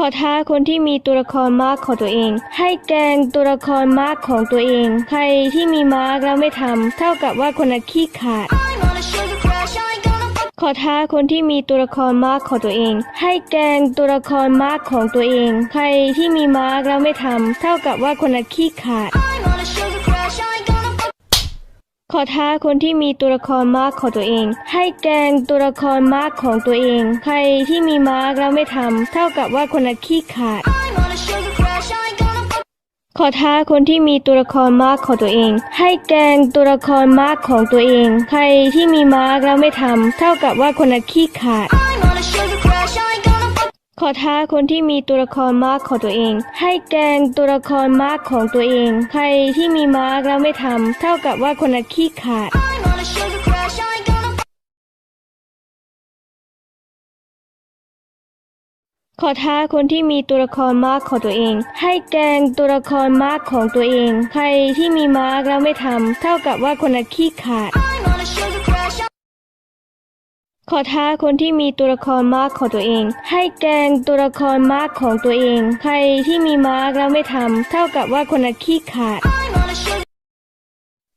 ขอท้าคนที่มีตัวละครมาร์กของตัวเอง ให้แกงตัวละครมาร์กของตัวเอง ใครที่มีมาร์กแล้วไม่ทำเท่ากับว่าคนนั้นขี้ขาดขอท้าคนที่มีตัวละครมาร์กของตัวเอง ให้แกงตัวละครมาร์กของตัวเอง ใครที่มีมาร์กแล้วไม่ทำเท่ากับว่าคนนั้นขี้ขาด ขอท้าคนที่มีตัวละครมาร์กของตัวเอง ให้แกงตัวละครมาร์กของตัวเอง ใครที่มีมาร์กแล้วไม่ทำเท่ากับว่าคนนั้นขี้ขาด ขอท้าคนที่มีตัวละครมาร์กของตัวเอง ให้แกงตัวละครมาร์กของตัวเอง ใครที่มีมาร์กแล้วไม่ทำเท่ากับว่าคนนั้นขี้ขาด ขอท้าคนที่มีตัวละครมาร์กของตัวเอง ให้แกงตัวละครมาร์กของตัวเอง ใครที่มีมาร์กแล้วไม่ทำเท่ากับว่าคนนั้นขี้ขาด ขอท้าคนที่มีตัวละครมาร์กของตัวเอง ให้แกงตัวละครมาร์กของตัวเอง ใครที่มีมาร์กแล้วไม่ทำเท่ากับว่าคนนั้นขี้ขาด ขอท้าคนที่มีตัวละครมาร์กของตัวเอง ให้แกงตัวละครมาร์กของตัวเอง ใครที่มีมาร์กแล้วไม่ทำเท่ากับว่าคนนั้นขี้ขาด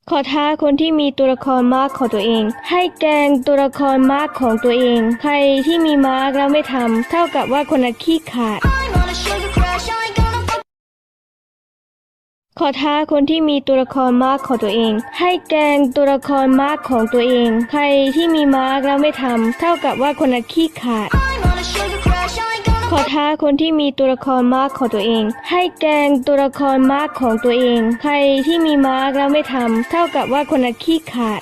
ขอท้าคนที่มีตัวละครมาร์กของตัวเอง ให้แกงตัวละครมาร์กของตัวเอง ใครที่มีมาร์กแล้วไม่ทำเท่ากับว่าคนนั้นขี้ขาด ขอท้าคนที่มีตัวละครมาร์กของตัวเอง ให้แกงตัวละครมาร์กของตัวเอง ใครที่มีมาร์กแล้วไม่ทำเท่ากับว่าคนนั้นขี้ขาด ขอท้าคนที่มีตัวละครมาร์กของตัวเอง ให้แกงตัวละครมาร์กของตัวเอง ใครที่มีมาร์กแล้วไม่ทำเท่ากับว่าคนนั้นขี้ขาด